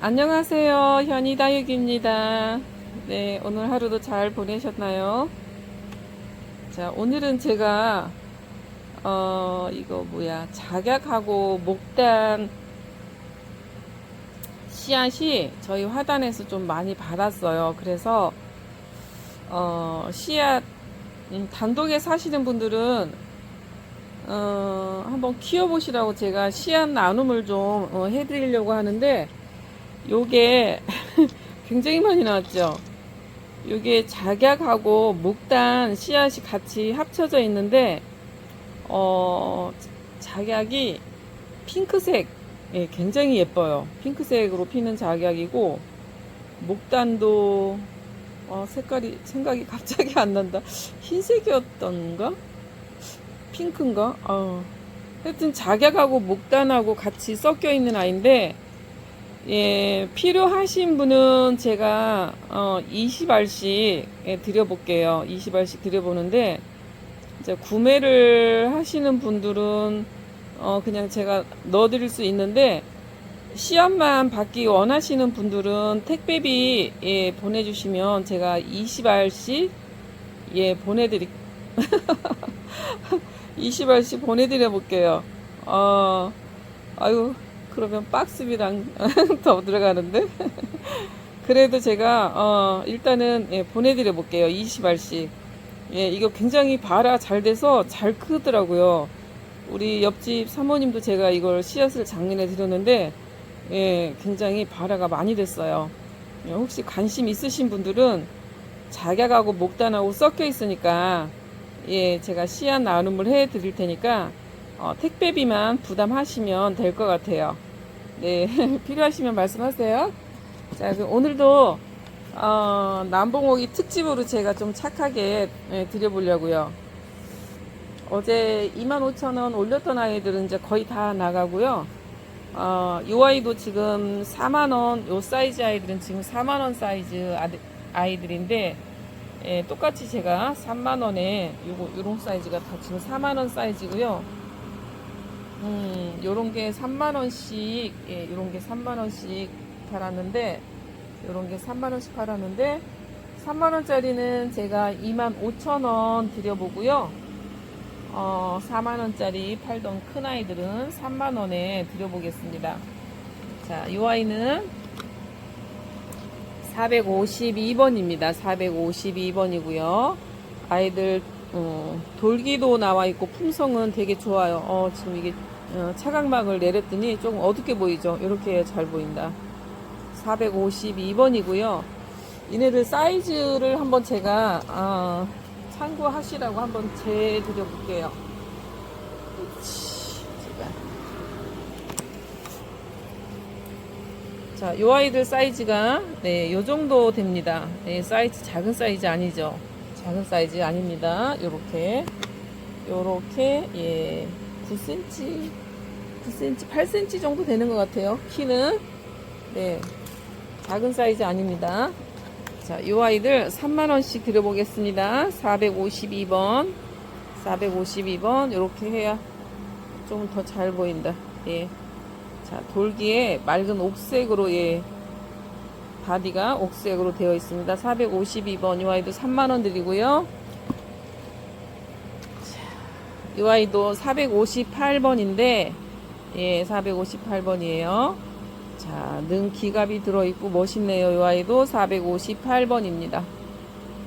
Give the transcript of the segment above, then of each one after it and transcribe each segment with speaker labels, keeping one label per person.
Speaker 1: 안녕하세요. 현이다육입니다. 네, 오늘 하루도 잘 보내셨나요? 자, 오늘은 제가, 어, 이거 뭐야, 작약하고 목단 씨앗이 저희 화단에서 좀 많이 받았어요. 그래서, 어, 씨앗, 음, 단독에 사시는 분들은, 어, 한번 키워보시라고 제가 씨앗 나눔을 좀 어, 해드리려고 하는데, 요게 굉장히 많이 나왔죠. 요게 작약하고 목단 씨앗이 같이 합쳐져 있는데 어 작약이 핑크색 예, 굉장히 예뻐요. 핑크색으로 피는 작약이고 목단도 어, 색깔이 생각이 갑자기 안 난다. 흰색이었던가? 핑크인가? 어. 하여튼 작약하고 목단하고 같이 섞여 있는 아이인데 예, 필요하신 분은 제가 어 20알씩 예, 드려볼게요. 20알씩 드려보는데 이제 구매를 하시는 분들은 어 그냥 제가 넣어드릴 수 있는데 씨앗만 받기 원하시는 분들은 택배비 예, 보내주시면 제가 20알씩 예 보내드리 20알씩 보내드려 볼게요. 어 아유 그러면 박스비랑 더 들어가는데? 그래도 제가 어 일단은 예, 보내드려 볼게요. 20알씩 예 이거 굉장히 발화 잘 돼서 잘 크더라고요. 우리 옆집 사모님도 제가 이걸 씨앗을 작년에 드렸는데 예 굉장히 발화가 많이 됐어요. 예, 혹시 관심 있으신 분들은 작약하고 목단하고 섞여 있으니까 예 제가 씨앗 나눔을 해 드릴 테니까 어, 택배비만 부담하시면 될 것 같아요. 네, 필요하시면 말씀하세요. 자, 그럼 오늘도 어, 남봉옥이 특집으로 제가 좀 착하게 예, 드려보려고요. 어제 25,000원 올렸던 아이들은 이제 거의 다 나가고요. 어, 이 아이도 지금 4만원, 요 사이즈 아이들은 지금 4만원 사이즈 아이들인데, 예, 똑같이 제가 3만원에 요거, 요런 사이즈가 다 지금 4만원 사이즈고요. 음, 요런 게 3만원씩, 예, 요런 게 3만원씩 팔았는데, 요런 게 3만원씩 팔았는데, 3만원짜리는 제가 2만 5천원 드려보고요. 어, 4만원짜리 팔던 큰 아이들은 3만원에 드려보겠습니다. 자, 요 아이는 452번입니다. 452번이고요. 아이들 어, 돌기도 나와 있고 품성은 되게 좋아요. 어, 지금 이게 어, 차각막을 내렸더니 조금 어둡게 보이죠? 이렇게 잘 보인다. 452번이고요. 얘네들 사이즈를 한번 제가 어, 참고하시라고 한번 재드려 볼게요. 자, 요 아이들 사이즈가 네, 요 정도 됩니다. 네, 사이즈 작은 사이즈 아니죠. 작은 사이즈 아닙니다. 요렇게 요렇게 예 9cm 9cm 8cm 정도 되는 것 같아요. 키는 네 작은 사이즈 아닙니다. 자, 요 아이들 3만 원씩 드려보겠습니다. 452번 452번 요렇게 해야 좀 더 잘 보인다. 예. 자, 돌기에 맑은 옥색으로 예 바디가 옥색으로 되어 있습니다. 452번 이 아이도 3만원 드리고요. 이 아이도 458번인데 예 458번이에요. 자, 능 기갑이 들어있고 멋있네요. 이 아이도 458번입니다.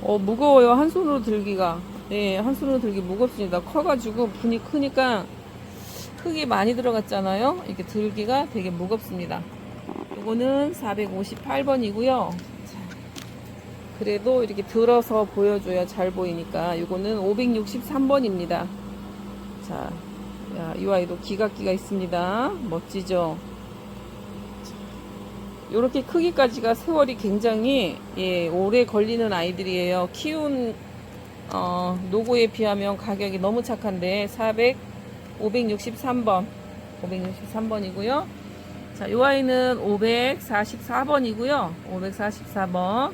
Speaker 1: 어 무거워요. 한 손으로 들기가 예, 한 손으로 들기 무겁습니다. 커가지고 분이 크니까 흙이 많이 들어갔잖아요. 이렇게 들기가 되게 무겁습니다. 요거는 458번이고요. 그래도 이렇게 들어서 보여줘야 잘 보이니까 요거는 563번입니다. 자, 야, 이 아이도 기각기가 있습니다. 멋지죠? 요렇게 크기까지가 세월이 굉장히 예, 오래 걸리는 아이들이에요. 키운 어, 노고에 비하면 가격이 너무 착한데 400 563번 563번이고요. 자, 이 아이는 544번이고요. 544번.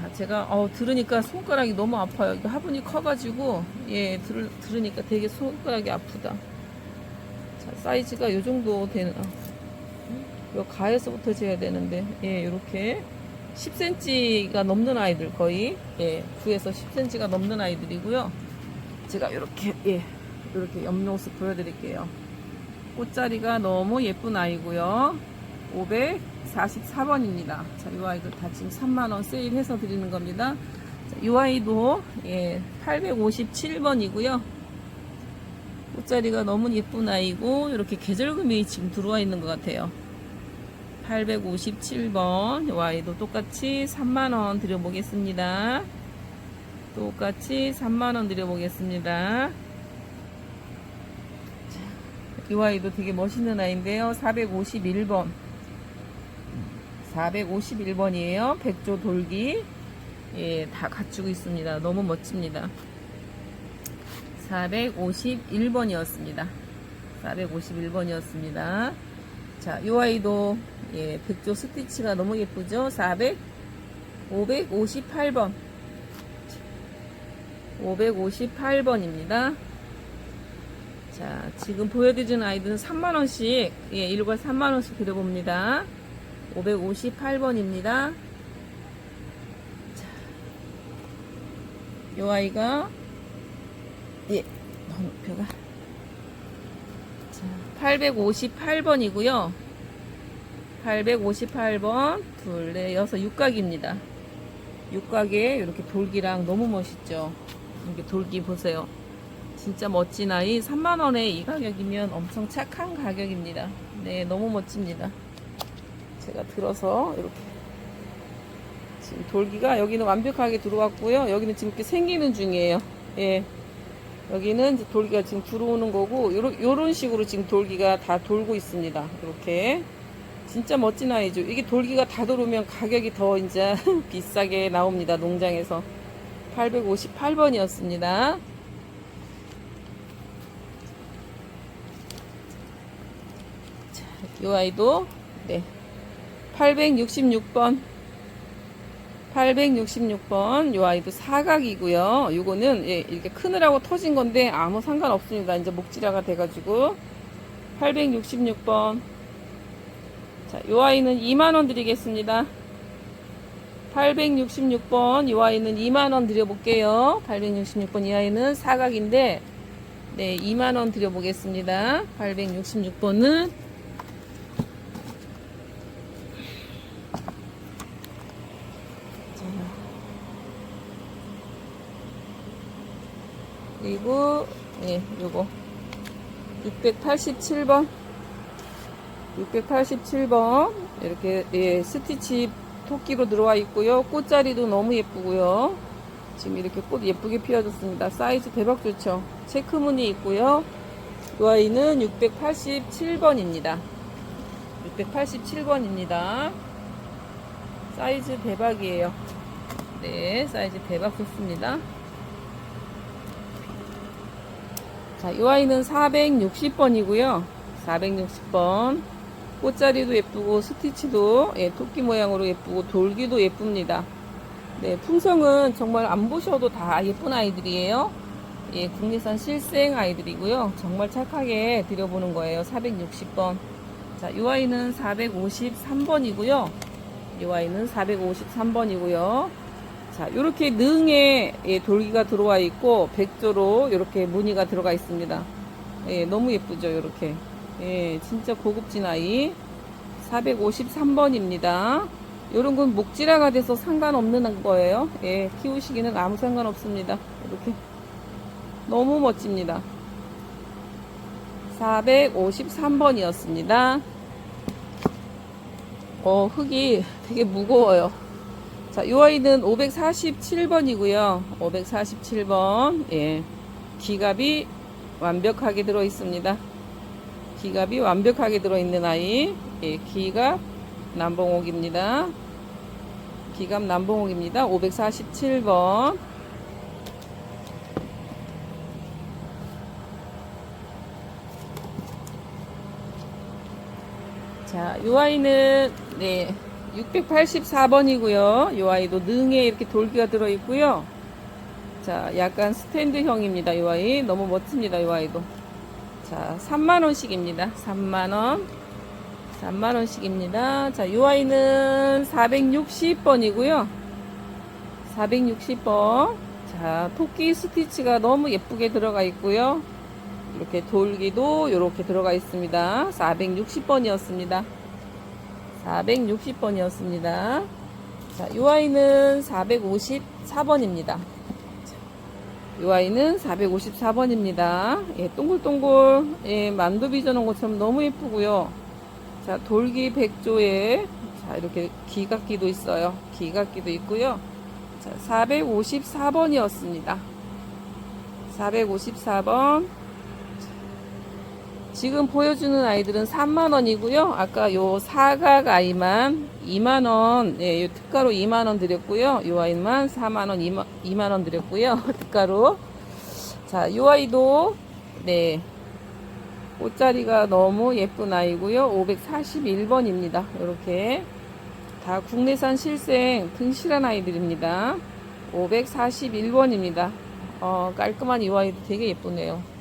Speaker 1: 자, 제가 어, 들으니까 손가락이 너무 아파요. 이거 화분이 커가지고 예 들, 들으니까 되게 손가락이 아프다. 자, 사이즈가 이 정도 되는 어, 요 가에서부터 재야 되는데, 예, 요렇게 10cm가 넘는 아이들 거의, 예, 9에서 10cm가 넘는 아이들이고요. 제가 요렇게, 예, 요렇게 옆모습 보여드릴게요. 꽃자리가 너무 예쁜 아이고요. 544번입니다. 자, 이 아이도 다 지금 3만원 세일해서 드리는 겁니다. 자, 이 아이도, 예, 857번이고요. 꽃자리가 너무 예쁜 아이고 이렇게 계절금이 지금 들어와 있는 것 같아요 857번 이 아이도 똑같이 3만원 드려보겠습니다 똑같이 3만원 드려보겠습니다 이 아이도 되게 멋있는 아이인데요 451번 451번이에요 백조 돌기 예, 다 갖추고 있습니다 너무 멋집니다 451번이었습니다. 451번이었습니다. 자, 요 아이도 예, 백조 스티치가 너무 예쁘죠? 400 558번 558번입니다. 자, 지금 보여드리는 아이들은 3만원씩, 예, 일괄 3만원씩 드려봅니다. 558번입니다. 자, 요 아이가 예, 높여가. 자, 858번이고요. 858번, 둘, 넷, 여섯, 육각입니다. 육각에 이렇게 돌기랑 너무 멋있죠. 이렇게 돌기 보세요. 진짜 멋진 아이 3만원에 이 가격이면 엄청 착한 가격입니다. 네, 너무 멋집니다. 제가 들어서 이렇게 지금 돌기가 여기는 완벽하게 들어왔고요. 여기는 지금 이렇게 생기는 중이에요. 예. 여기는 돌기가 지금 들어오는 거고 요런, 요런 식으로 지금 돌기가 다 돌고 있습니다. 이렇게. 진짜 멋진 아이죠. 이게 돌기가 다 들어오면 가격이 더 이제 비싸게 나옵니다. 농장에서. 858번이었습니다. 자, 이 아이도 네 866번 866번 요 아이도 사각이고요. 요거는 예, 이렇게 크느라고 터진 건데 아무 상관없습니다. 이제 목지라가 돼가지고 866번 자, 요 아이는 2만원 드리겠습니다. 866번 요 아이는 2만원 드려볼게요. 866번 이 아이는 사각인데 네 2만원 드려보겠습니다. 866번은 그리고 예, 요거 687번 687번 이렇게 예, 스티치 토끼로 들어와 있고요. 꽃자리도 너무 예쁘고요. 지금 이렇게 꽃 예쁘게 피워줬습니다. 사이즈 대박 좋죠. 체크무늬 있고요. 이 아이는 687번입니다. 687번입니다. 사이즈 대박이에요. 네, 사이즈 대박 좋습니다. 자, 이 아이는 460번이고요. 460번. 꽃자리도 예쁘고 스티치도 예, 토끼 모양으로 예쁘고 돌기도 예쁩니다. 네, 품성은 정말 안 보셔도 다 예쁜 아이들이에요. 예, 국내산 실생 아이들이고요. 정말 착하게 드려보는 거예요. 460번. 자, 이 아이는 453번이고요. 이 아이는 453번이고요. 자, 이렇게 능에 예, 돌기가 들어와 있고 백조로 이렇게 무늬가 들어가 있습니다. 예, 너무 예쁘죠, 이렇게. 예, 진짜 고급진 아이. 453번입니다. 이런 건 목지라가 돼서 상관없는 거예요. 예, 키우시기는 아무 상관없습니다. 이렇게. 너무 멋집니다. 453번이었습니다. 어, 흙이 되게 무거워요. 자, 이 아이는 547번이고요. 547번. 예. 기갑이 완벽하게 들어 있습니다. 기갑이 완벽하게 들어 있는 아이. 예, 기갑 남봉옥입니다. 기갑 남봉옥입니다. 547번. 자, 이 아이는 네. 684번이고요. 이 아이도 능에 이렇게 돌기가 들어 있고요. 자, 약간 스탠드형입니다. 이 아이 너무 멋집니다. 이 아이도. 자, 3만 원씩입니다. 3만 원. 3만원씩입니다. 자, 요 아이는 460번이고요. 460번. 자, 토끼 스티치가 너무 예쁘게 들어가 있고요. 이렇게 돌기도 이렇게 들어가 있습니다. 460번이었습니다. 460번이었습니다. 자, 이 아이는 454번입니다. 이 아이는 454번입니다. 예, 동글동글, 예, 만두 빚어놓은 것처럼 너무 예쁘고요. 자, 돌기 백조에, 자, 이렇게 기각기도 있어요. 기각기도 있고요. 자, 454번이었습니다. 454번. 지금 보여주는 아이들은 3만원이고요. 아까 요 사각 아이만 2만원, 예, 요 특가로 2만원 드렸고요. 요 아이만 4만원, 2만, 2만원 드렸고요. 특가로. 자, 요 아이도, 네. 꽃자리가 너무 예쁜 아이고요. 541번입니다. 이렇게. 다 국내산 실생 등실한 아이들입니다. 541번입니다. 어, 깔끔한 이 아이도 되게 예쁘네요.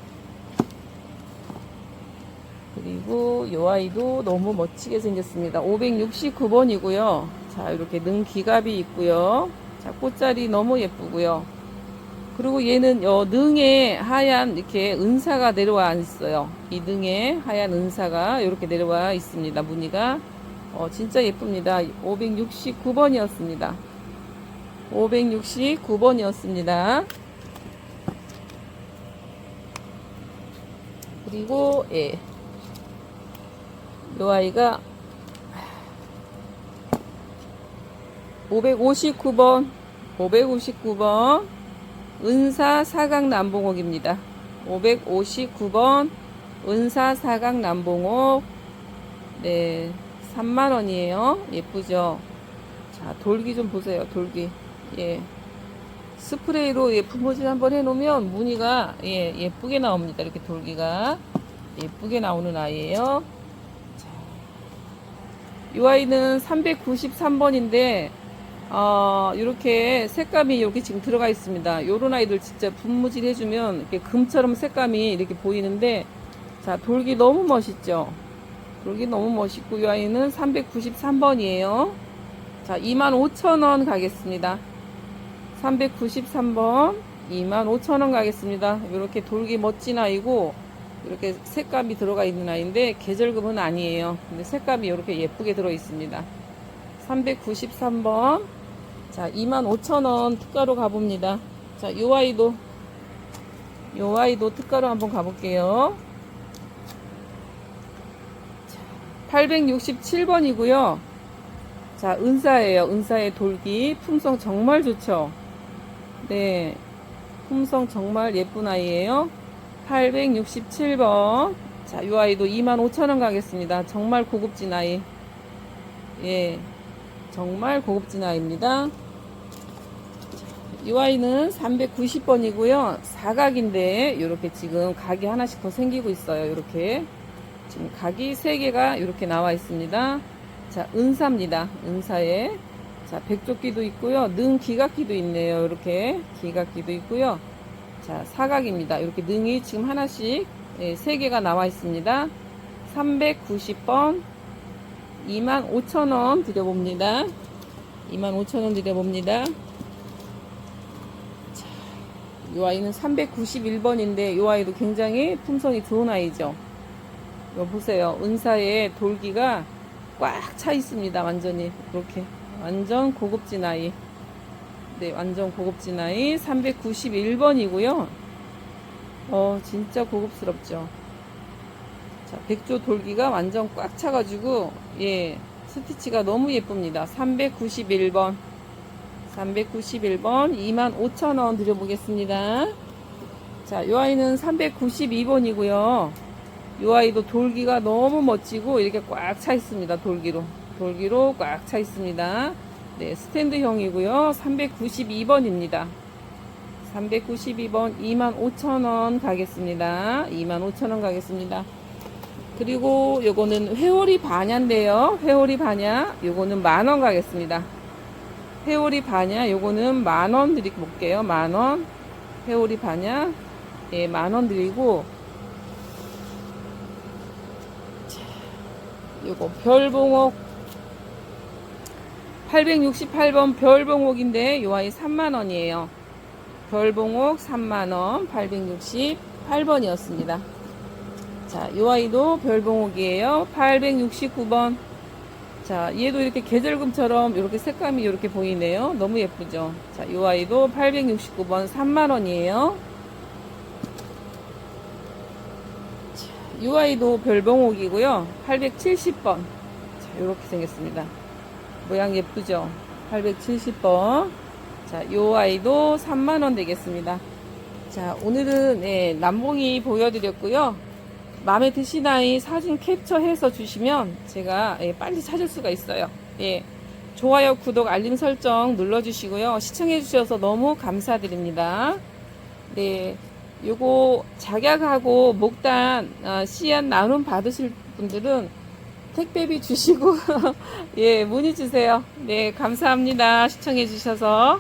Speaker 1: 그리고 요 아이도 너무 멋지게 생겼습니다. 569번이고요. 자, 이렇게 능 기갑이 있고요. 자, 꽃자리 너무 예쁘고요. 그리고 얘는 요 능에 하얀 이렇게 은사가 내려와 있어요. 이 능에 하얀 은사가 이렇게 내려와 있습니다. 무늬가 어, 진짜 예쁩니다. 569번이었습니다. 569번이었습니다. 그리고 예. 요 아이가 559번 559번 은사 사각 남봉옥입니다. 559번 은사 사각 남봉옥 네 3만원이에요. 예쁘죠? 자 돌기 좀 보세요. 돌기 예 스프레이로 예, 품어질 한번 해놓으면 무늬가 예, 예쁘게 나옵니다. 이렇게 돌기가 예쁘게 나오는 아이예요. 이 아이는 393번인데 어, 이렇게 색감이 이렇게 지금 들어가 있습니다. 요런 아이들 진짜 분무질 해주면 이렇게 금처럼 색감이 이렇게 보이는데 자 돌기 너무 멋있죠. 돌기 너무 멋있고 이 아이는 393번이에요. 자 25,000원 가겠습니다. 393번 25,000원 가겠습니다. 이렇게 돌기 멋진 아이고 이렇게 색감이 들어가 있는 아이인데 계절금은 아니에요. 근데 색감이 이렇게 예쁘게 들어 있습니다. 393번. 자, 25,000원 특가로 가봅니다. 자, 요 아이도 요 아이도 특가로 한번 가볼게요. 867번이고요. 자, 은사예요. 은사의 돌기. 품성 정말 좋죠. 네. 품성 정말 예쁜 아이예요. 867번. 자, 이 아이도 25,000원 가겠습니다. 정말 고급진 아이. 예. 정말 고급진 아이입니다. 이 아이는 390번이고요. 사각인데, 이렇게 지금 각이 하나씩 더 생기고 있어요. 이렇게. 지금 각이 3개가 이렇게 나와 있습니다. 자, 은사입니다. 은사에. 자, 백조끼도 있고요. 능 기각기도 있네요. 이렇게 기각기도 있고요. 자, 사각입니다. 이렇게 능이 지금 하나씩 예, 3개가 나와 있습니다. 390번 25,000원 드려봅니다. 25,000원 드려봅니다. 자, 이 아이는 391번인데 이 아이도 굉장히 품성이 좋은 아이죠. 이거 보세요. 은사에 돌기가 꽉 차 있습니다. 완전히 이렇게 완전 고급진 아이. 네, 완전 고급진 아이 391번이고요. 어, 진짜 고급스럽죠. 자, 백조 돌기가 완전 꽉 차가지고, 예, 스티치가 너무 예쁩니다. 391번. 391번 25,000원 드려보겠습니다. 자, 이 아이는 392번이고요. 이 아이도 돌기가 너무 멋지고 이렇게 꽉 차 있습니다. 돌기로. 돌기로 꽉 차 있습니다. 네, 스탠드형이고요. 392번입니다. 392번 25,000원 가겠습니다. 25,000원 가겠습니다. 그리고 요거는 회오리 반야인데요. 회오리 반야 요거는 만원 가겠습니다. 회오리 반야 요거는 만원 드리고 볼게요. 만원. 회오리 반야 예, 만원 드리고 요거 별봉옥 868번 별봉옥인데 요 아이 3만원이에요. 별봉옥 3만원 868번이었습니다. 자, 요 아이도 별봉옥이에요. 869번. 자, 얘도 이렇게 계절금처럼 이렇게 색감이 이렇게 보이네요. 너무 예쁘죠? 자, 요 아이도 869번 3만원이에요. 요 아이도 별봉옥이고요. 870번. 자, 요렇게 생겼습니다. 모양 예쁘죠? 870번. 자, 요 아이도 3만원 되겠습니다. 자, 오늘은, 예, 남봉이 보여드렸고요. 마음에 드신 아이 사진 캡처해서 주시면 제가 예, 빨리 찾을 수가 있어요. 예. 좋아요, 구독, 알림 설정 눌러주시고요. 시청해주셔서 너무 감사드립니다. 네. 요거 작약하고 목단 어, 씨앗 나눔 받으실 분들은 택배비 주시고 예 문의 주세요. 네 감사합니다 시청해 주셔서.